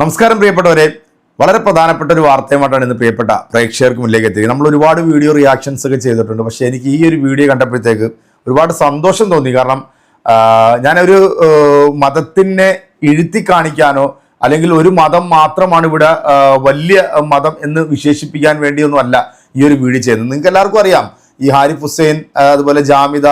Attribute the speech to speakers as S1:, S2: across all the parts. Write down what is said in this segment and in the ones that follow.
S1: നമസ്കാരം പ്രിയപ്പെട്ടവരെ. വളരെ പ്രധാനപ്പെട്ട ഒരു വാർത്തയുമായിട്ടാണ് ഇന്ന് പ്രിയപ്പെട്ട പ്രേക്ഷകർക്ക് മുന്നിലേക്ക് എത്തിയത്. നമ്മൾ ഒരുപാട് വീഡിയോ റിയാക്ഷൻസ് ഒക്കെ ചെയ്തിട്ടുണ്ട്. പക്ഷേ എനിക്ക് ഈ ഒരു വീഡിയോ കണ്ടപ്പോഴത്തേക്ക് ഒരുപാട് സന്തോഷം തോന്നി. കാരണം ഞാനൊരു മതത്തിനെ ഇഴുത്തി കാണിക്കാനോ അല്ലെങ്കിൽ ഒരു മതം മാത്രമാണ് ഇവിടെ വലിയ മതം എന്ന് വിശേഷിപ്പിക്കാൻ വേണ്ടിയൊന്നും അല്ല ഈ ഒരു വീഡിയോ ചെയ്യുന്നത് നിങ്ങൾക്ക് എല്ലാവർക്കും അറിയാം. ഈ ഹാരിഫ് ഹുസൈൻ അതുപോലെ ജാമിദ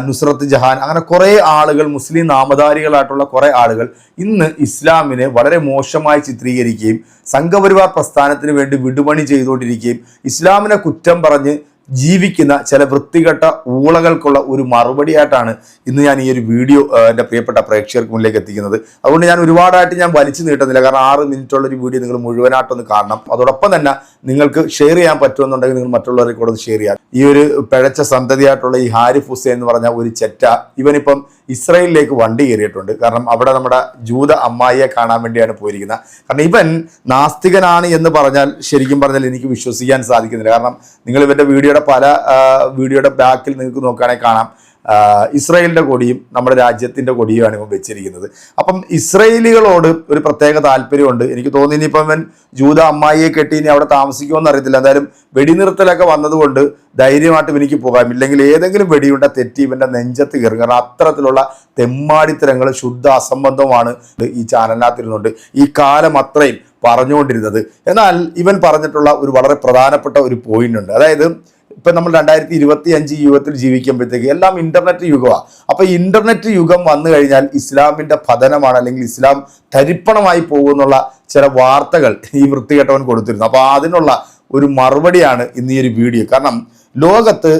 S1: നുസ്രത്ത് ജഹാൻ അങ്ങനെ കുറേ ആളുകൾ മുസ്ലിം നാമധാരികളായിട്ടുള്ള കുറേ ആളുകൾ ഇന്ന് ഇസ്ലാമിനെ വളരെ മോശമായി ചിത്രീകരിക്കുകയും സംഘപരിവാർ പ്രസ്ഥാനത്തിന് വേണ്ടി വിടുപണി ചെയ്തുകൊണ്ടിരിക്കുകയും ഇസ്ലാമിനെ കുറ്റം പറഞ്ഞ് ജീവിക്കുന്ന ചില വൃത്തികെട്ട ഊളകൾക്കുള്ള ഒരു മറുപടിയായിട്ടാണ് ഇന്ന് ഞാൻ ഈ ഒരു വീഡിയോ എന്റെ പ്രിയപ്പെട്ട പ്രേക്ഷകർക്ക് മുന്നിലേക്ക് എത്തിക്കുന്നത്. അതുകൊണ്ട് ഞാൻ ഒരുപാടായിട്ട് ഞാൻ വലിച്ചു നീട്ടുന്നില്ല. കാരണം ആറ് മിനിറ്റുള്ള ഒരു വീഡിയോ നിങ്ങൾ മുഴുവനായിട്ടൊന്ന് കാണണം. അതോടൊപ്പം തന്നെ നിങ്ങൾക്ക് ഷെയർ ചെയ്യാൻ പറ്റുമെന്നുണ്ടെങ്കിൽ നിങ്ങൾ മറ്റുള്ളവരെ കൂടെ ഷെയർ ചെയ്യാം. ഈ ഒരു പിഴച്ച സന്തതിയായിട്ടുള്ള ഈ ഹാരിഫ് ഹുസൈൻ എന്ന് പറഞ്ഞ ഒരു ചെറ്റ ഇവനിപ്പം ഇസ്രയേലിലേക്ക് വണ്ടി കയറിയിട്ടുണ്ട്. കാരണം അവിടെ നമ്മുടെ ജൂത അമ്മായിയെ കാണാൻ വേണ്ടിയാണ് പോയിരിക്കുന്നത് കാരണം ഇവൻ നാസ്തികനാണ് എന്ന് പറഞ്ഞാൽ ശരിക്കും പറഞ്ഞാൽ എനിക്ക് വിശ്വസിക്കാൻ സാധിക്കുന്നില്ല. കാരണം നിങ്ങൾ ഇവന്റെ വീഡിയോയുടെ പല വീഡിയോയുടെ ബാക്കിൽ നിങ്ങൾക്ക് നോക്കുകയാണെങ്കിൽ കാണാം. ആ, ഇസ്രയേലിന്റെ കൊടിയും നമ്മുടെ രാജ്യത്തിന്റെ കൊടിയുമാണ് ഇവൻ വെച്ചിരിക്കുന്നത്. അപ്പം ഇസ്രയേലികളോട് ഒരു പ്രത്യേക താല്പര്യമുണ്ട്. എനിക്ക് തോന്നി ഇനിയിപ്പം ഇവൻ ജൂത അമ്മായിയെ കെട്ടി ഇനി അവിടെ താമസിക്കുമെന്ന് അറിയത്തില്ല. എന്തായാലും വെടിനിർത്തലൊക്കെ വന്നതുകൊണ്ട് ധൈര്യമായിട്ട് എനിക്ക് പോകാം. ഇല്ലെങ്കിൽ ഏതെങ്കിലും വെടിയുണ്ട തെറ്റി ഇവന്റെ നെഞ്ചത്ത് കയറും. കാരണം അത്തരത്തിലുള്ള തെമ്മാടിത്തരങ്ങൾ ശുദ്ധ അസംബന്ധമാണ് ഈ ചാനലിനകത്തിരുന്നുണ്ട് ഈ കാലം അത്രയും പറഞ്ഞുകൊണ്ടിരുന്നത്. എന്നാൽ ഇവൻ പറഞ്ഞിട്ടുള്ള ഒരു വളരെ പ്രധാനപ്പെട്ട ഒരു പോയിന്റ് ഉണ്ട്. അതായത് ഇപ്പം നമ്മൾ രണ്ടായിരത്തി ഇരുപത്തി അഞ്ച് യുഗത്തിൽ ജീവിക്കുമ്പോഴത്തേക്ക് എല്ലാം ഇന്റർനെറ്റ് യുഗമാണ് അപ്പോൾ ഇന്റർനെറ്റ് യുഗം വന്നു കഴിഞ്ഞാൽ ഇസ്ലാമിന്റെ പതനമാണ് അല്ലെങ്കിൽ ഇസ്ലാം തരിപ്പണമായി പോകുന്നുള്ള ചില വാർത്തകൾ ഈ വൃത്തികെട്ടവൻ കൊടുത്തിരുന്നു. അപ്പോൾ അതിനുള്ള ഒരു മറുപടിയാണ് ഇന്ന് ഈ ഒരു വീഡിയോ കാരണം ലോകത്ത്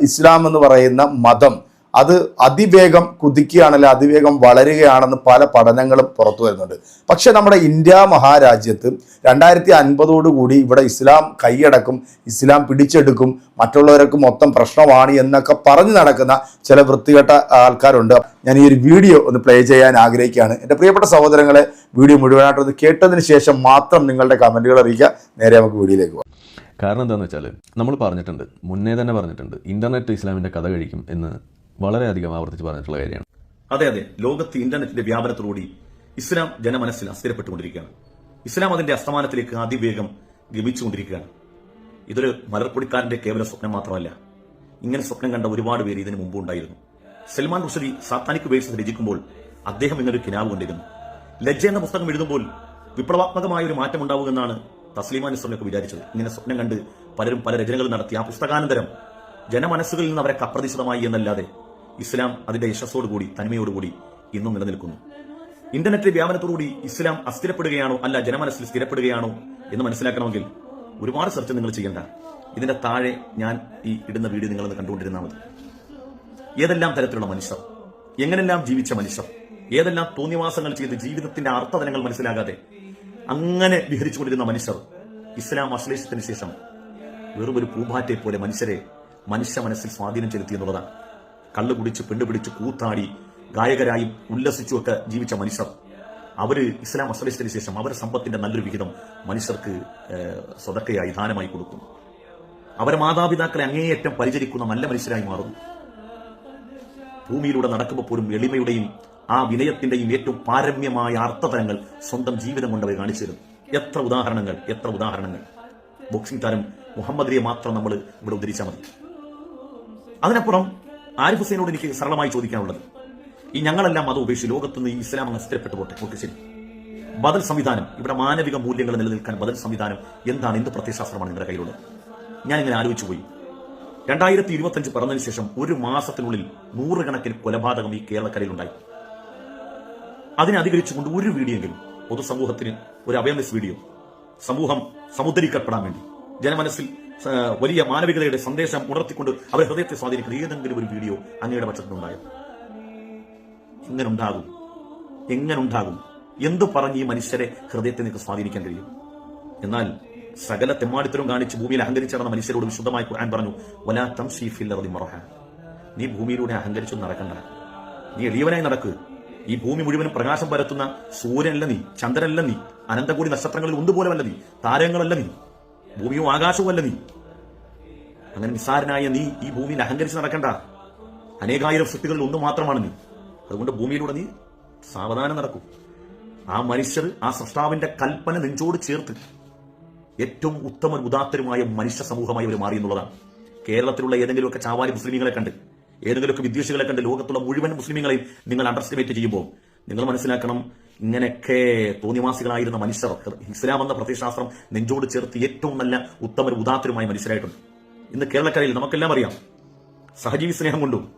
S1: ഇസ്ലാം എന്ന് പറയുന്ന മതം അത് അതിവേഗം കുതിക്കുകയാണല്ലോ അതിവേഗം വളരുകയാണെന്ന് പല പഠനങ്ങളും പുറത്തു വരുന്നുണ്ട്. പക്ഷേ നമ്മുടെ ഇന്ത്യ മഹാരാജ്യത്ത് രണ്ടായിരത്തി അൻപതോടുകൂടി ഇവിടെ ഇസ്ലാം കൈയടക്കും ഇസ്ലാം പിടിച്ചെടുക്കും മറ്റുള്ളവർക്ക് മൊത്തം പ്രശ്നമാണ് എന്നൊക്കെ പറഞ്ഞു നടക്കുന്ന ചില വൃത്തികെട്ട ആൾക്കാരുണ്ട്. ഞാൻ ഈ ഒരു വീഡിയോ ഒന്ന് പ്ലേ ചെയ്യാൻ ആഗ്രഹിക്കുകയാണ്. എന്റെ പ്രിയപ്പെട്ട സഹോദരങ്ങളെ വീഡിയോ മുഴുവനായിട്ടൊന്ന് കേട്ടതിന് ശേഷം മാത്രം നിങ്ങളുടെ കമന്റുകൾ അറിയിക്കുക. നേരെ നമുക്ക് വീഡിയോയിലേക്ക് പോകാം.
S2: കാരണം എന്താണെന്ന് വെച്ചാൽ നമ്മൾ പറഞ്ഞിട്ടുണ്ട് മുന്നേ തന്നെ പറഞ്ഞിട്ടുണ്ട് ഇന്റർനെറ്റ് ഇസ്ലാമിന്റെ കഥ കഴിക്കും എന്ന്. വളരെയധികം ആവർത്തിച്ച് പറഞ്ഞിട്ടുള്ള കാര്യമാണ്.
S3: അതെ അതെ. ലോകത്ത് ഇന്റർനെറ്റിന്റെ വ്യാപനത്തോടുകൂടി ഇസ്ലാം ജനമനസ്സിൽ അസ്ഥിരപ്പെട്ടുകൊണ്ടിരിക്കുകയാണ്. ഇസ്ലാം അതിന്റെ അസ്തമാനത്തിലേക്ക് അതിവേഗം ഗമിച്ചുകൊണ്ടിരിക്കുകയാണ് ഇതൊരു മലർപ്പൊടിക്കാരന്റെ കേവല സ്വപ്നം മാത്രമല്ല. ഇങ്ങനെ സ്വപ്നം കണ്ട ഒരുപാട് പേര് ഇതിനു മുമ്പ് ഉണ്ടായിരുന്നു. സൽമാൻ റുഷദി സാത്താനിക് വേഴ്സസ് രചിക്കുമ്പോൾ അദ്ദേഹം ഇങ്ങനൊരു കിനാവ് കൊണ്ടിരുന്നു. ലജ്ജ എന്ന പുസ്തകം എഴുതുമ്പോൾ വിപ്ലവാത്മകമായ ഒരു മാറ്റം ഉണ്ടാവുമെന്നാണ് തസ്ലീമാൻ ഇസ്ലാമിയൊക്കെ വിചാരിച്ചത്. ഇങ്ങനെ സ്വപ്നം കണ്ട് പലരും പല രചനകളും നടത്തി ആ പുസ്തകാനന്തരം ജനമനസ്സുകളിൽ നിന്ന് അവരെ അപ്രതീക്ഷിതമായി എന്നല്ലാതെ ഇസ്ലാം അതിന്റെ യശസ്സോടുകൂടി തനിമയോടുകൂടി ഇന്നും നിലനിൽക്കുന്നു. ഇന്റർനെറ്റ് വ്യാപനത്തോടുകൂടി ഇസ്ലാം അസ്ഥിരപ്പെടുകയാണോ അല്ല ജനമനസ്സിൽ സ്ഥിരപ്പെടുകയാണോ എന്ന് മനസ്സിലാക്കണമെങ്കിൽ ഒരുപാട് സെർച്ച് നിങ്ങൾ ചെയ്യേണ്ട. ഇതിന്റെ താഴെ ഞാൻ ഈ ഇടുന്ന വീഡിയോ നിങ്ങളൊന്ന് കണ്ടുകൊണ്ടിരുന്നാൽ മതി. ഏതെല്ലാം തരത്തിലുള്ള മനുഷ്യർ എങ്ങനെല്ലാം ജീവിച്ച മനുഷ്യർ ഏതെല്ലാം തോന്നിവാസങ്ങൾ ചെയ്ത് ജീവിതത്തിന്റെ അർത്ഥതലങ്ങൾ മനസ്സിലാകാതെ അങ്ങനെ വിഹരിച്ചുകൊണ്ടിരുന്ന മനുഷ്യർ ഇസ്ലാം അശ്ലേഷത്തിന് ശേഷം വെറും ഒരു പൂമ്പാറ്റെ പോലെ മനുഷ്യരെ മനുഷ്യ മനസ്സിൽ സ്വാധീനം ചെലുത്തി എന്നുള്ളതാണ്. കള്ളു കുടിച്ച് പെണ്ണുപിടിച്ച് കൂത്താടി ഗായകരായും ഉല്ലസിച്ചുമൊക്കെ ജീവിച്ച മനുഷ്യർ. അവർ ഇസ്ലാം അസ്വലിച്ചതിന് ശേഷം അവരുടെ സമ്പത്തിന്റെ നല്ലൊരു വിഹിതം മനുഷ്യർക്ക് സ്വതക്കയായി ദാനമായി കൊടുക്കുന്നു. അവരെ മാതാപിതാക്കളെ അങ്ങേയറ്റം പരിചരിക്കുന്ന നല്ല മനുഷ്യരായി മാറുന്നു. ഭൂമിയിലൂടെ നടക്കുമ്പോൾ പോലും എളിമയുടെയും ആ വിനയത്തിന്റെയും ഏറ്റവും പാരമ്യമായ അർത്ഥതലങ്ങൾ സ്വന്തം ജീവിതം കൊണ്ട് അവർ കാണിച്ചു തരുന്നു. എത്ര ഉദാഹരണങ്ങൾ എത്ര ഉദാഹരണങ്ങൾ. ബോക്സിംഗ് താരം മുഹമ്മദ് അലിയെ മാത്രം നമ്മൾ ഇവിടെ ഉദ്ധരിച്ചാൽ മതി. അതിനപ്പുറം ആരിഫ് ഹുസൈനോട് എനിക്ക് സരളമായി ചോദിക്കാനുള്ളത്? ഈ ഞങ്ങളെല്ലാം മതം ഉപേക്ഷിച്ച് ലോകത്ത് നിന്ന് ഈ ഇസ്ലാം അങ്ങ് സ്ഥിരപ്പെട്ടു പോട്ടെ. ഓക്കെ ശരി. ബദൽ സംവിധാനം ഇവിടെ മാനവിക മൂല്യങ്ങൾ നിലനിൽക്കാൻ ബദൽ സംവിധാനം എന്താണ് എന്ത് പ്രത്യയശാസ്ത്രമാണ് നിങ്ങളുടെ കയ്യിലുള്ളത്? ഞാൻ ഇങ്ങനെ ആലോചിച്ചു പോയി. രണ്ടായിരത്തി ഇരുപത്തഞ്ച് പറഞ്ഞതിന് ശേഷം ഒരു മാസത്തിനുള്ളിൽ നൂറുകണക്കിന് കൊലപാതകം ഈ കേരളക്കരയിലുണ്ടായി. അതിനെ അധികരിച്ചുകൊണ്ട് ഒരു വീഡിയോയെങ്കിലും പൊതുസമൂഹത്തിന് ഒരു അവയർനെസ് വീഡിയോ സമൂഹം സമുദ്രീകപ്പെടാൻ വേണ്ടി ജനമനസ്സിൽ വലിയ മാനവികതയുടെ സന്ദേശം ഉണർത്തിക്കൊണ്ട് അവരെ ഹൃദയത്തെ സ്വാധീനിക്കുന്ന ഏതെങ്കിലും ഒരു വീഡിയോ അങ്ങയുടെ പക്ഷത്തുനിന്നുണ്ടായോ എങ്ങനെ ഉണ്ടാകും എങ്ങനെ ഉണ്ടാകും എന്തു പറഞ്ഞ് ഈ മനുഷ്യരെ ഹൃദയത്തെ നിങ്ങൾക്ക് സ്വാധീനിക്കാൻ കഴിയും? എന്നാൽ സകല തെമ്മാടിത്തരം കാണിച്ച് ഭൂമിയിൽ അഹങ്കരിച്ച് നടന്ന മനുഷ്യരോട് വിശുദ്ധമായി ഖുർആൻ പറഞ്ഞു വലാ ഫിൽ അർദി നീ ഭൂമിയിലൂടെ അഹങ്കരിച്ചു നടക്കണ്ട. നീ എളിയവനായി നടക്ക്. ഈ ഭൂമി മുഴുവനും പ്രകാശം പരത്തുന്ന സൂര്യനല്ല നീ ചന്ദ്രനല്ല നീ അനന്തകൂടി നക്ഷത്രങ്ങളിൽ ഒന്നുപോലെയല്ല നീ താരങ്ങളല്ല നീ. ഭൂമിയും ആകാശവുമല്ല നീ. അങ്ങനെ നിസ്സാരനായ നീ ഈ ഭൂമിയിൽ അഹങ്കരിച്ച് നടക്കണ്ട. അനേകായിരം സൃഷ്ടികളിൽ ഒന്ന് മാത്രമാണ് നീ. അതുകൊണ്ട് ഭൂമിയിലൂടെ നീ സാവധാനം നടക്കും. ആ മനുഷ്യർ ആ സൃഷ്ടാവിന്റെ കൽപ്പന നെഞ്ചോട് ചേർത്ത് ഏറ്റവും ഉത്തമ ഉദാത്തരുമായ മനുഷ്യ സമൂഹമായി അവർ മാറി എന്നുള്ളതാണ്. കേരളത്തിലുള്ള ഏതെങ്കിലുമൊക്കെ ചാവാലി മുസ്ലിമീങ്ങളെ കണ്ട് ഏതെങ്കിലുമൊക്കെ വിദ്വേഷികളെ കണ്ട് ലോകത്തുള്ള മുഴുവൻ മുസ്ലിമീങ്ങളെയും നിങ്ങൾ അണ്ടർസ്റ്റിമേറ്റ് ചെയ്യുമ്പോൾ നിങ്ങൾ മനസ്സിലാക്കണം ഇങ്ങനെയൊക്കെ തോന്നിവാസികളായിരുന്ന മനുഷ്യർ ഇസ്ലാം എന്ന പ്രത്യശാസ്ത്രം നെഞ്ചോട് ചേർത്ത് ഏറ്റവും നല്ല ഉത്തമ ഉദാത്തരുമായ മനുഷ്യരായിട്ടുണ്ട്. ഇന്ന് കേരളക്കരയിൽ നമുക്കെല്ലാം അറിയാം. സഹജീവി സ്നേഹം കൊണ്ടും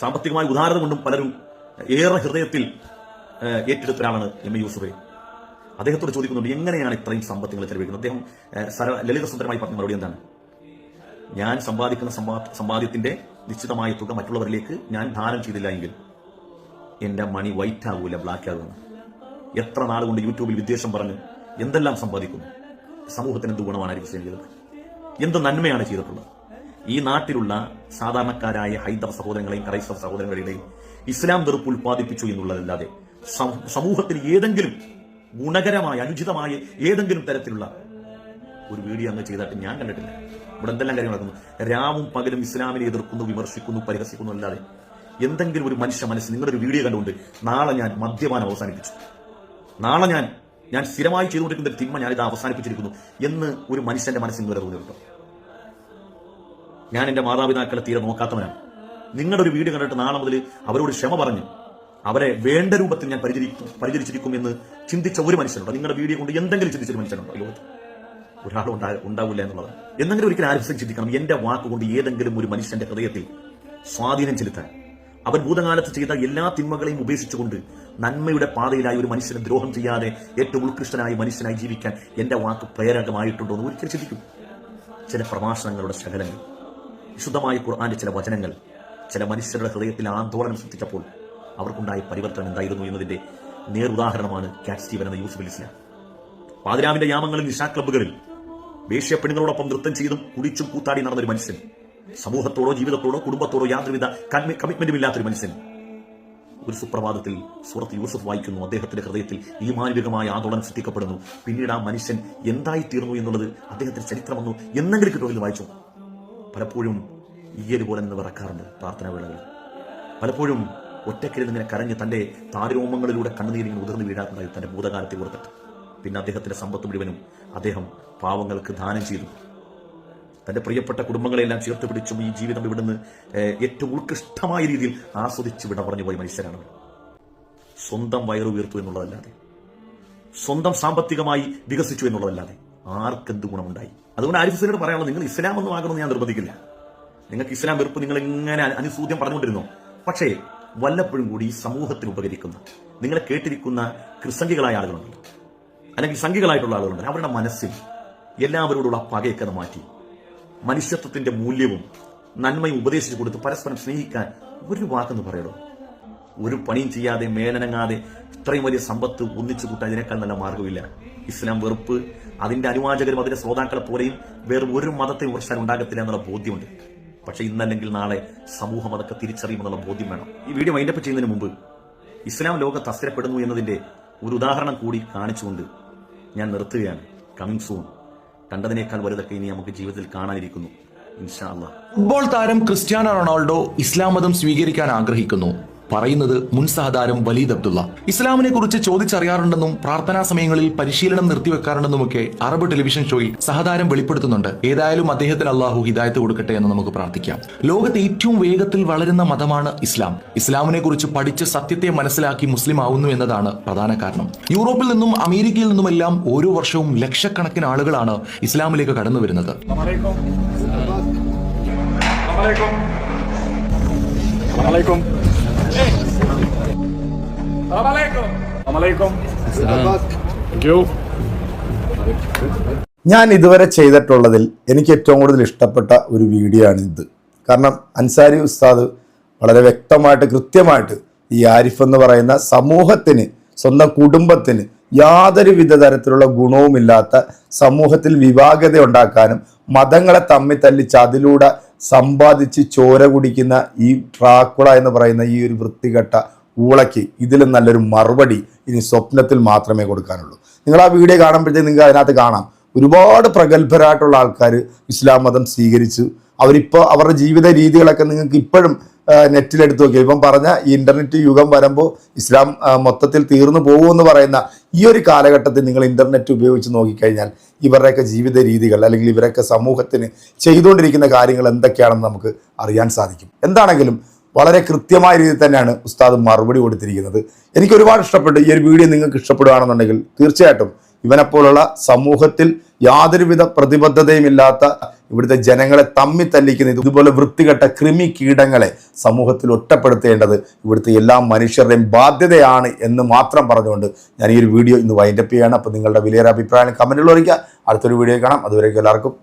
S3: സാമ്പത്തികമായ ഉദാഹരണം കൊണ്ടും പലരും ഏറെ ഹൃദയത്തിൽ ഏറ്റെടുത്ത ഒരാളാണ് എം. എ. യൂസുഫ്. അദ്ദേഹത്തോട് ചോദിക്കുന്നുണ്ട് എങ്ങനെയാണ് ഇത്രയും സമ്പത്തുകൾ ചെലവഴിക്കുന്നത് അദ്ദേഹം സര ലളിതസുന്ദരമായി പറഞ്ഞ മറുപടി എന്താണ്? ഞാൻ സമ്പാദിക്കുന്ന സമ്പാ- സമ്പാദ്യത്തിന്റെ നിശ്ചിതമായ തുക മറ്റുള്ളവരിലേക്ക് ഞാൻ ദാനം ചെയ്തില്ല എങ്കിൽ എന്റെ മണി വൈറ്റ് ആകൂല ബ്ലാക്ക് ആകുന്നു എത്ര നാളുകൊണ്ട് കൊണ്ട് യൂട്യൂബിൽ വിദ്വേഷം പറഞ്ഞ് എന്തെല്ലാം സമ്പാദിക്കുന്നു? സമൂഹത്തിന് എന്ത് ഗുണമാണ് അരി ഹുസൈൻ ചെയ്തത് എന്ത് നന്മയാണ് ചെയ്തിട്ടുള്ളത്? ഈ നാട്ടിലുള്ള സാധാരണക്കാരായ ഹൈന്ദവ സഹോദരങ്ങളെയും ക്രൈസ്തവ സഹോദരങ്ങളുടെയും ഇസ്ലാം വെറുപ്പ് ഉൽപ്പാദിപ്പിച്ചു എന്നുള്ളതല്ലാതെ സമൂഹത്തിൽ ഏതെങ്കിലും ഗുണകരമായ അനുചിതമായ ഏതെങ്കിലും തരത്തിലുള്ള ഒരു വീഡിയോ അങ്ങ് ചെയ്തിട്ട് ഞാൻ കണ്ടിട്ടില്ല. ഇവിടെ എന്തെല്ലാം കാര്യങ്ങൾ നടക്കുന്നു രാവും പകലും ഇസ്ലാമിനെ എതിർക്കുന്നു വിമർശിക്കുന്നു പരിഹസിക്കുന്നു അല്ലാതെ എന്തെങ്കിലും ഒരു മനുഷ്യ മനസ്സ് നിങ്ങളുടെ ഒരു വീഡിയോ കണ്ടുകൊണ്ട് നാളെ ഞാൻ മദ്യപാനം അവസാനിപ്പിച്ചു. നാളെ ഞാൻ ഞാൻ സ്ഥിരമായി ചെയ്തുകൊണ്ടിരിക്കുന്ന ഒരു തിന്മ ഞാൻ ഇത് അവസാനിപ്പിച്ചിരിക്കുന്നു എന്ന് ഒരു മനുഷ്യന്റെ മനസ്സിൽ ഇതുവരെ തോന്നിയിട്ടുണ്ടോ ഞാൻ എന്റെ മാതാപിതാക്കളെ തീരെ നോക്കാത്തവനാണ്. നിങ്ങളുടെ ഒരു വീഡിയോ കണ്ടിട്ട് നാളെ മുതൽ അവരോട് ക്ഷമ പറഞ്ഞ് അവരെ വേണ്ട രൂപത്തിൽ ഞാൻ പരിചരിക്കും പരിചരിച്ചിരിക്കും എന്ന് ചിന്തിച്ച ഒരു മനുഷ്യനുണ്ടോ നിങ്ങളുടെ വീഡിയോ കൊണ്ട് എന്തെങ്കിലും ചിന്തിച്ചൊരു മനുഷ്യനുണ്ടോ ലോകത്ത് ഒരാളും ഉണ്ടാ ഉണ്ടാവില്ല എന്നുള്ളത്. എന്തെങ്കിലും ഒരിക്കലും ആരും ചിന്തിക്കണം. എന്റെ വാക്കുകൊണ്ട് ഏതെങ്കിലും ഒരു മനുഷ്യന്റെ ഹൃദയത്തിൽ സ്വാധീനം ചെലുത്താൻ അവൻ ഭൂതകാലത്ത് ചെയ്ത എല്ലാ തിന്മകളെയും ഉപേക്ഷിച്ചുകൊണ്ട് നന്മയുടെ പാതയിലായി ഒരു മനുഷ്യനെ ദ്രോഹം ചെയ്യാതെ ഏറ്റവും ഉത്കൃഷ്ടനായ മനുഷ്യനായി ജീവിക്കാൻ എന്റെ വാക്ക് പ്രേരകമായിട്ടുണ്ടോ എന്ന് ഒരിക്കലും ചിന്തിക്കും. ചില പ്രഭാഷണങ്ങളുടെ ശകലങ്ങൾ വിശുദ്ധമായ ഖുർആാന്റെ ചില വചനങ്ങൾ ചില മനുഷ്യരുടെ ഹൃദയത്തിൽ ആന്തോളനം സൃഷ്ടിച്ചപ്പോൾ അവർക്കുണ്ടായ പരിവർത്തനം എന്തായിരുന്നു എന്നതിന്റെ നേർ ഉദാഹരണമാണ് സ്റ്റീവൻ എന്ന യൂസുഫ് ഇസ്ലാം പാതിരാവിന്റെ യാമങ്ങളിൽ നിശാ ക്ലബ്ബുകളിൽ വേശ്യ പെണ്ണുങ്ങളോടൊപ്പം നൃത്തം ചെയ്തും കുടിച്ചും കൂത്താടി നടന്ന ഒരു മനുഷ്യൻ. സമൂഹത്തോടോ ജീവിതത്തോടോ കുടുംബത്തോടോ യാതൊരുവിധ കമ്മിറ്റ്മെന്റും ഇല്ലാത്തൊരു മനുഷ്യൻ. ഒരു സുപ്രഭാതത്തിൽ സൂറത്ത് യൂസഫ് വായിക്കുന്നു. അദ്ദേഹത്തിന്റെ ഹൃദയത്തിൽ ഈ മാനവികമായ ആന്തോളനം സൃഷ്ടിക്കപ്പെടുന്നു. പിന്നീട് ആ മനുഷ്യൻ എന്തായി തീർന്നു എന്നുള്ളത് അദ്ദേഹത്തിന്റെ ചരിത്രം വന്നു എന്നെങ്കിലും കിട്ടുമെങ്കിൽ വായിച്ചു? പലപ്പോഴും ഈയൽ പോലെ നിന്ന് വിറക്കാറുണ്ട് പ്രാർത്ഥനാ വേളകളിൽ പലപ്പോഴും ഒറ്റക്കിരുന്ന് ഇങ്ങനെ കരഞ്ഞ് തന്റെ താരോമങ്ങളിലൂടെ കണ്ണുനീരിങ്ങനെ ഉതിർന്നു വീഴാറുണ്ടായി തന്റെ ഭൂതകാലത്തെ ഓർത്തിട്ട്. പിന്നെ അദ്ദേഹത്തിന്റെ സമ്പത്ത് മുഴുവനും അദ്ദേഹം പാവങ്ങൾക്ക് ദാനം ചെയ്തു. തന്റെ പ്രിയപ്പെട്ട കുടുംബങ്ങളെല്ലാം ചേർത്ത് പിടിച്ചും ഈ ജീവിതം ഇവിടുന്ന് ഏറ്റവും ഉത്കൃഷ്ടമായ രീതിയിൽ ആസ്വദിച്ച് വിട പറഞ്ഞു പോയ മനുഷ്യരാണ് സ്വന്തം വയറു ഉയർത്തു എന്നുള്ളതല്ലാതെ സ്വന്തം സാമ്പത്തികമായി വികസിച്ചു എന്നുള്ളതല്ലാതെ ആർക്കെന്ത് ഗുണമുണ്ടായി? അതുകൊണ്ട് ആരിഫ് ഹുസൈനോട് പറയാനുള്ളത് നിങ്ങൾ ഇസ്ലാം ഒന്നും ആകണമെന്ന് ഞാൻ നിർബന്ധിക്കില്ല. നിങ്ങൾക്ക് ഇസ്ലാം വെറുപ്പ് നിങ്ങൾ ഇങ്ങനെ അനുസൂദ്യം പറഞ്ഞുകൊണ്ടിരുന്നു? പക്ഷേ വല്ലപ്പോഴും കൂടി സമൂഹത്തിന് ഉപകരിക്കുന്ന നിങ്ങളെ കേട്ടിരിക്കുന്ന ക്രിസംഗികളായ ആളുകളുണ്ട് അല്ലെങ്കിൽ സംഘികളായിട്ടുള്ള ആളുകളുണ്ട് അവരുടെ മനസ്സിൽ എല്ലാവരോടുള്ള പകയൊക്കെ മാറ്റി മനുഷ്യത്വത്തിന്റെ മൂല്യവും നന്മയും ഉപദേശിച്ചു കൊടുത്ത് പരസ്പരം സ്നേഹിക്കാൻ ഒരു വാക്കെന്ന് പറയണോ? ഒരു പണിയും ചെയ്യാതെ മേലനങ്ങാതെ ഇത്രയും വലിയ സമ്പത്ത് ഒന്നിച്ചു കൂട്ടാൻ ഇതിനേക്കാൾ നല്ല മാർഗമില്ല ഇസ്ലാം വെറുപ്പ് അതിന്റെ അനുവാചകരും അതിന്റെ ശ്രോതാക്കളെ പോലെയും വേറെ ഒരു മതത്തെ വിമർശനം ഉണ്ടാകത്തില്ല എന്നുള്ള ബോധ്യമുണ്ട്. പക്ഷെ ഇന്നല്ലെങ്കിൽ നാളെ സമൂഹം അതൊക്കെ തിരിച്ചറിയുമെന്നുള്ള ബോധ്യം വേണം. ഈ വീഡിയോ മൈൻഡപ്പ് ചെയ്യുന്നതിന് മുമ്പ് ഇസ്ലാം ലോകം അസ്ഥിരപ്പെടുന്നു എന്നതിന്റെ ഒരു ഉദാഹരണം കൂടി കാണിച്ചുകൊണ്ട് ഞാൻ നിർത്തുകയാണ്. കമ്മിങ് സൂൺ കണ്ടതിനേക്കാൾ വലുതൊക്കെ ഇനി നമുക്ക് ജീവിതത്തിൽ കാണാനിരിക്കുന്നു.
S4: ഫുട്ബോൾ താരം ക്രിസ്ത്യാനോ റൊണാൾഡോ ഇസ്ലാം മതം സ്വീകരിക്കാൻ ആഗ്രഹിക്കുന്നു. പറയുന്നത് മുൻ സഹതാരം വലീദ് അബ്ദുള്ള. ഇസ്ലാമിനെ കുറിച്ച് ചോദിച്ചറിയാറുണ്ടെന്നും പ്രാർത്ഥനാ സമയങ്ങളിൽ പരിശീലനം നിർത്തിവെക്കാറുണ്ടെന്നുമൊക്കെ അറബ് ടെലിവിഷൻ ഷോയിൽ സഹതാരം വെളിപ്പെടുത്തുന്നുണ്ട്. ഏതായാലും അദ്ദേഹത്തിന് അള്ളാഹു ഹിദായത്ത് കൊടുക്കട്ടെ എന്ന് നമുക്ക് പ്രാർത്ഥിക്കാം. ലോകത്ത് ഏറ്റവും വേഗത്തിൽ വളരുന്ന മതമാണ് ഇസ്ലാം. ഇസ്ലാമിനെ കുറിച്ച് പഠിച്ച് സത്യത്തെ മനസ്സിലാക്കി മുസ്ലിം ആവുന്നു എന്നതാണ് പ്രധാന കാരണം. യൂറോപ്പിൽ നിന്നും അമേരിക്കയിൽ നിന്നുമെല്ലാം ഓരോ വർഷവും ലക്ഷക്കണക്കിന് ആളുകളാണ് ഇസ്ലാമിലേക്ക് കടന്നു വരുന്നത്.
S5: Salam
S1: ഞാൻ ഇതുവരെ ചെയ്തിട്ടുള്ളതിൽ എനിക്ക് ഏറ്റവും കൂടുതൽ ഇഷ്ടപ്പെട്ട ഒരു വീഡിയോ ആണ് ഇത്. കാരണം അൻസാരി ഉസ്താദ് വളരെ വ്യക്തമായിട്ട് കൃത്യമായിട്ട് ഈ ആരിഫ് എന്ന് പറയുന്ന സമൂഹത്തിന് സ്വന്തം കുടുംബത്തിന് യാതൊരു വിധ തരത്തിലുള്ള ഗുണവുമില്ലാത്ത സമൂഹത്തിൽ വിവാഹത ഉണ്ടാക്കാനും മതങ്ങളെ തമ്മിൽ തല്ലിച്ച് അതിലൂടെ സമ്പാദിച്ച് ചോര കുടിക്കുന്ന ഈ ട്രാക്കുള എന്ന് പറയുന്ന ഈ ഒരു വൃത്തികെട്ട ഊളയ്ക്ക് ഇതിലും നല്ലൊരു മറുപടി ഇനി സ്വപ്നത്തിൽ മാത്രമേ കൊടുക്കാനുള്ളൂ. നിങ്ങൾ ആ വീഡിയോ കാണുമ്പോഴത്തേക്ക് നിങ്ങൾക്ക് അതിനകത്ത് കാണാം. ഒരുപാട് പ്രഗത്ഭരായിട്ടുള്ള ആൾക്കാർ ഇസ്ലാം മതം സ്വീകരിച്ചു അവരിപ്പോൾ അവരുടെ ജീവിത രീതികളൊക്കെ നിങ്ങൾക്ക് ഇപ്പോഴും നെറ്റിലെടുത്ത് നോക്കി. ഇപ്പം പറഞ്ഞ ഇന്റർനെറ്റ് യുഗം വരുമ്പോൾ ഇസ്ലാം മൊത്തത്തിൽ തീർന്നു പോകുമെന്ന് പറയുന്ന ഈ ഒരു കാലഘട്ടത്തിൽ നിങ്ങൾ ഇന്റർനെറ്റ് ഉപയോഗിച്ച് നോക്കിക്കഴിഞ്ഞാൽ ഇവരുടെയൊക്കെ ജീവിത രീതികൾ അല്ലെങ്കിൽ ഇവരൊക്കെ സമൂഹത്തിന് ചെയ്തുകൊണ്ടിരിക്കുന്ന കാര്യങ്ങൾ എന്തൊക്കെയാണെന്ന് നമുക്ക് അറിയാൻ സാധിക്കും. എന്താണെങ്കിലും വളരെ കൃത്യമായ രീതിയിൽ തന്നെയാണ് ഉസ്താദ് മറുപടി കൊടുത്തിരിക്കുന്നത്. എനിക്ക് ഒരുപാട് ഇഷ്ടപ്പെട്ടു. ഈ ഒരു വീഡിയോ നിങ്ങൾക്ക് ഇഷ്ടപ്പെടുകയാണെന്നുണ്ടെങ്കിൽ തീർച്ചയായിട്ടും ഇവനെപ്പോലുള്ള സമൂഹത്തിൽ യാതൊരുവിധ പ്രതിബദ്ധതയും ഇല്ലാത്ത ഇവിടുത്തെ ജനങ്ങളെ തമ്മി തല്ലിക്കുന്ന ഇതുപോലെ വൃത്തികെട്ട കൃമി കീടങ്ങളെ സമൂഹത്തിൽ ഒറ്റപ്പെടുത്തേണ്ടത് ഇവിടുത്തെ എല്ലാ മനുഷ്യരുടെയും ബാധ്യതയാണ് എന്ന് മാത്രം പറഞ്ഞുകൊണ്ട് ഞാൻ ഈ ഒരു വീഡിയോ ഇന്ന് വൈൻഡപ്പ് ചെയ്യാണ് അപ്പോൾ നിങ്ങളുടെ വിലയേറെ അഭിപ്രായം കമന്റുകൾ അറിയിക്കുക അടുത്തൊരു വീഡിയോ കാണാം. അതുവരേക്കും എല്ലാവർക്കും